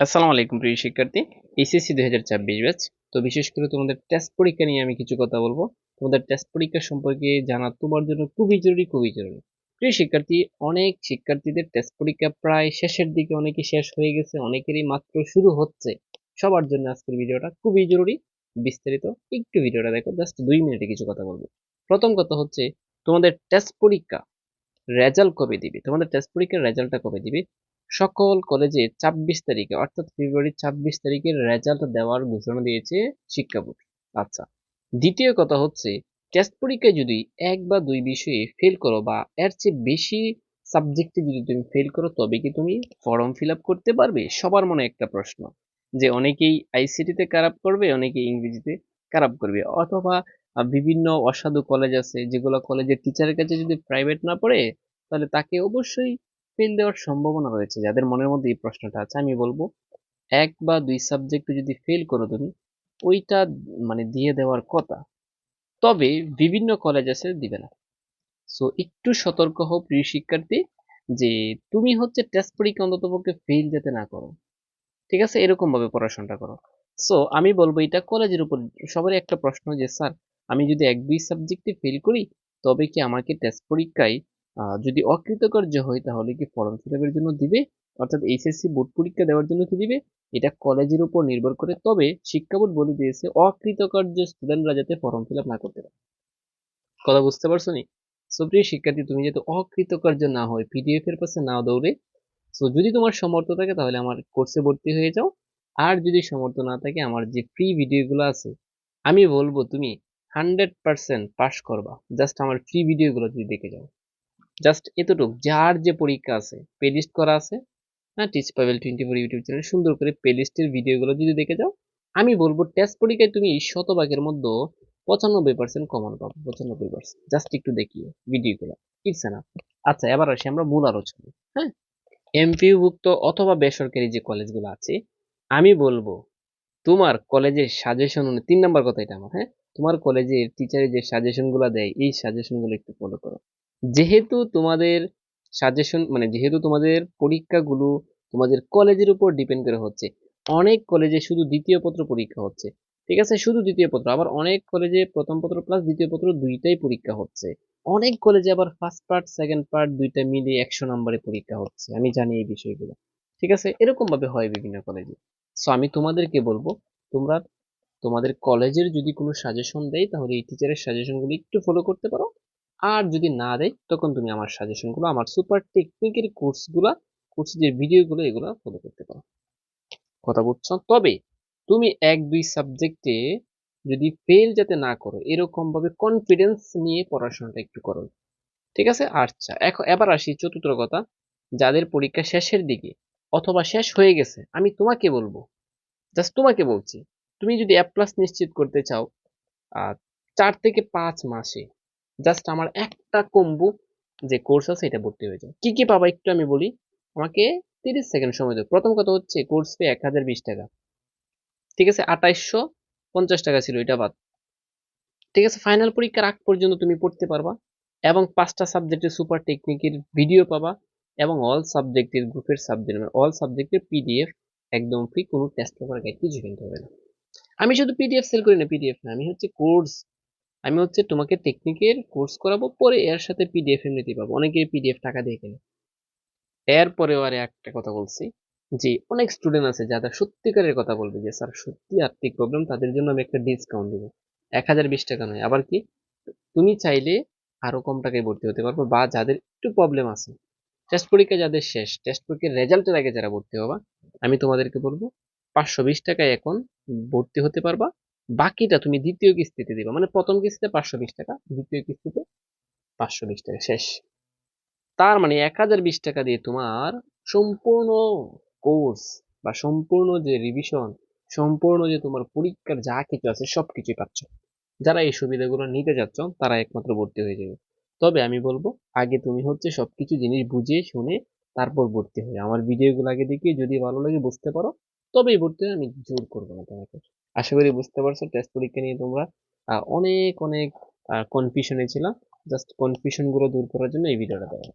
আসসালামু আলাইকুম প্রিয় শিক্ষার্থী এইচএসসি দুই হাজার চব্বিশ ব্যাচ তো বিশেষ করে তোমাদের টেস্ট পরীক্ষা নিয়ে আমি কিছু কথা বলব। তোমাদের টেস্ট পরীক্ষা সম্পর্কে জানা তোমার জন্য খুবই জরুরি খুবই জরুরি। প্রিয় শিক্ষার্থী, অনেক শিক্ষার্থীদের টেস্ট পরীক্ষা প্রায় শেষের দিকে অনেকে শেষ হয়ে গেছে, অনেকেরই মাত্র শুরু হচ্ছে। সবার জন্য আজকের ভিডিওটা খুবই জরুরি। বিস্তারিত একটু ভিডিওটা দেখো জাস্ট দুই মিনিটে কিছু কথা বলব। প্রথম কথা হচ্ছে, তোমাদের টেস্ট পরীক্ষা রেজাল্ট কবে দিবে? তোমাদের টেস্ট পরীক্ষার রেজাল্টটা কবে দিবে? সকল কলেজে ছাব্বিশ তারিখে, অর্থাৎ ফেব্রুয়ারি ছাব্বিশ তারিখের রেজাল্ট দেওয়ার ঘোষণা দিয়েছে শিক্ষা বোর্ড। আচ্ছা দ্বিতীয় কথা হচ্ছে টেস্ট পরীক্ষায় যদি এক বা দুই বিষয়ে ফেল করো বা এর চেয়ে বেশি সাবজেক্টে যদি তুমি ফেল করো, তবে কি তুমি ফর্ম ফিল করতে পারবে? সবার মনে একটা প্রশ্ন, যে অনেকেই আইসিটিতে খারাপ করবে, অনেকেই ইংরেজিতে খারাপ করবে, অথবা বিভিন্ন অসাধু কলেজ আছে, যেগুলো কলেজের টিচারের কাছে যদি প্রাইভেট না পড়ে, তাহলে তাকে অবশ্যই ফেল দেওয়ার সম্ভাবনা রয়েছে। যাদের মনের মধ্যে এই প্রশ্নটা আছে, আমি বলব, এক বা দুই সাবজেক্টে যদি ফেল করো তুমি, ওইটা মানে দিয়ে দেওয়ার কথা, তবে বিভিন্ন কলেজ আছে দিবে না। সো একটু সতর্ক হও প্রিয় শিক্ষার্থী, যে তুমি হচ্ছে টেস্ট পরীক্ষা অন্তত পক্ষে ফেল যাতে না করো। ঠিক আছে? এরকম ভাবে পড়াশোনাটা করো। সো আমি বলব এটা কলেজের উপর, সবারই একটা প্রশ্ন যে, স্যার, আমি যদি এক দুই সাবজেক্টে ফেল করি, তবে কি আমাকে টেস্ট পরীক্ষায় যদি অকৃতকার্য হয়, তাহলে কি ফর্ম ফিল জন্য দিবে? অর্থাৎ এইচএসসি বোর্ড পরীক্ষা দেওয়ার জন্য কি দিবে? এটা কলেজের উপর নির্ভর করে, তবে শিক্ষা বোর্ড বলে দিয়েছে, অকৃতকার্য স্টুডেন্টরা যাতে ফর্ম ফিল না করতে পারে। কথা বুঝতে পারছ নি? সো প্রিয় শিক্ষার্থী, তুমি যাতে অকৃতকার্য না হয় পিডিএফ এর পাশে না দৌড়ে সো যদি তোমার সমর্থ থাকে, তাহলে আমার কোর্সে ভর্তি হয়ে যাও। আর যদি সমর্থ না থাকে, আমার যে ফ্রি ভিডিওগুলো আছে, আমি বলব তুমি হান্ড্রেড পার্সেন্ট পাস করবা। জাস্ট আমার ফ্রি ভিডিওগুলো যদি দেখে যাও। জাস্ট এতটুক। যার যে পরীক্ষা আছে প্লেলিস্ট করা আছে হ্যাঁ teach Pabel twenty four YouTube channel সুন্দর করে প্লেলিস্টের ভিডিওগুলো যদি দেখে যাও, আমি বলব টেস্ট পরীক্ষায় তুমি শতভাগের মধ্যে পঁচানব্বই পার্সেন্ট কমন পাবো, পঁচানব্বই পার্সেন্ট জাস্ট একটু দেখিও ভিডিওগুলো ইটস না আচ্ছা এবার আসি আমরা মূল আলোচনা। হ্যাঁ এমপিউভুক্ত অথবা বেসরকারি যে কলেজগুলো আছে, আমি বলব তোমার কলেজের সাজেশন তিন নাম্বার কথা এটা আমার হ্যাঁ? তোমার কলেজের টিচারের যে সাজেশনগুলো দেয়, এই সাজেশনগুলো একটু ফলো করো। যেহেতু তোমাদের সাজেশন মানে যেহেতু তোমাদের পরীক্ষাগুলো তোমাদের কলেজের উপর ডিপেন্ড করে হচ্ছে, অনেক কলেজে শুধু দ্বিতীয় পত্র পরীক্ষা হচ্ছে, ঠিক আছে? শুধু দ্বিতীয় পত্র, আবার অনেক কলেজে প্রথম পত্র প্লাস দ্বিতীয় পত্র দুইটাই পরীক্ষা হচ্ছে, অনেক কলেজে আবার ফার্স্ট পার্ট সেকেন্ড পার্ট দুইটা মিলে একশো নম্বরে পরীক্ষা হচ্ছে, আমি জানি এই বিষয়গুলো, ঠিক আছে? এরকম ভাবে হয় বিভিন্ন কলেজে সো আমি তোমাদেরকে বলব, তোমরা তোমাদের কলেজের যদি কোনো সাজেশন দেয়, তাহলে এই টিচারের সাজেশনগুলো একটু ফলো করতে পারো আর যদি না দেয়, তখন তুমি আমার সাজেশনগুলো আমার সুপার টেকনিকের কোর্সগুলো কোর্সের যে ভিডিওগুলো এগুলো ফলো করতে পারো। কথা বুঝছ? তবে তুমি এক দুই সাবজেক্টে যদি ফেল যাতে না করো এরকম ভাবে কনফিডেন্স নিয়ে পড়াশোনাটা একটু করো। ঠিক আছে? আচ্ছা এখন এবার আসি চতুর্থ কথা, যাদের পরীক্ষা শেষের দিকে অথবা শেষ হয়ে গেছে, আমি তোমাকে বলব জাস্ট তোমাকে বলছি, তুমি যদি অ্যাপ প্লাস নিশ্চিত করতে চাও চার থেকে পাঁচ মাসে জাস্ট আমার একটা কম্বু যে কোর্স আছে, এটা ভর্তি হয়ে যাও কি কি পাবা একটু আমি বলি? আমাকে তিরিশ সেকেন্ড সময় দেবো প্রথম কথা হচ্ছে কোর্স ফি এক হাজার বিশ টাকা। ঠিক আছে? আঠাইশশো পঞ্চাশ টাকা ছিল, এটা বাদ। ঠিক আছে? ফাইনাল পরীক্ষার আগ পর্যন্ত তুমি পড়তে পারবা এবং পাঁচটা সাবজেক্টের সুপার টেকনিকের ভিডিও পাবা এবং অল সাবজেক্টের গ্রুপের সাবজেক্ট মানে অল সাবজেক্টের পিডিএফ একদম ফ্রি কোনো টেস্ট পেপার গাইড কিছু কিনতে হবে না। আমি শুধু পিডিএফ সেল করি না পিডিএফ না। আমি হচ্ছে কোর্স আমি হচ্ছে তোমাকে টেকনিকের কোর্স করাবো, পরে এর সাথে পিডিএফ এমনিতে পাবো। অনেকে পিডিএফ টাকা দিয়ে কেনে। এরপরেও আর একটা কথা বলছি যে, অনেক স্টুডেন্ট আছে যারা সত্যিকারের কথা বলবে যে, স্যার, সত্যি আর্থিক প্রবলেম তাদের জন্য আমি একটা ডিসকাউন্ট দিব। এক হাজার বিশ টাকা নয়। আবার কি? তুমি চাইলে আরও কম টাকায় ভর্তি হতে পারব বা যাদের একটু প্রবলেম আছে টেস্ট পরীক্ষা যাদের শেষ টেস্ট পরীক্ষার রেজাল্টের আগে যারা ভর্তি হবা, আমি তোমাদেরকে বলব, পাঁচশো বিশ টাকায় এখন ভর্তি হতে পারবা। বাকিটা তুমি দ্বিতীয় কিস্তিতে দিবা। মানে প্রথম কিস্তিতে পাঁচশো বিশ টাকা, দ্বিতীয় কিস্তিতে পাঁচশো বিশ টাকা, শেষ। তার মানে এক হাজার বিশ টাকা দিয়ে তোমার সম্পূর্ণ কোর্স বা সম্পূর্ণ যে রিভিশন সম্পূর্ণ যে তোমার পরীক্ষার যা কিছু আছে সব কিছুই পাচ্ছ। যারা এই সুবিধাগুলো নিতে যাচ্ছ, তারা একমাত্র ভর্তি হয়ে যাবে। তবে আমি বলব, আগে তুমি হচ্ছে সবকিছু জিনিস বুঝে শুনে তারপর ভর্তি হয়ে আমার ভিডিওগুলো আগে দেখে যদি ভালো লাগে বুঝতে পারো, তবেই ভর্তি হয়ে আমি জোর করব না তোমাকে। আশা করি বুঝতে পারছ টেস্ট পরীক্ষা নিয়ে তোমরা অনেক অনেক কনফিউশনে ছিলাম। জাস্ট কনফিউশনগুলো দূর করার জন্য এই ভিডিওটা দেওয়া।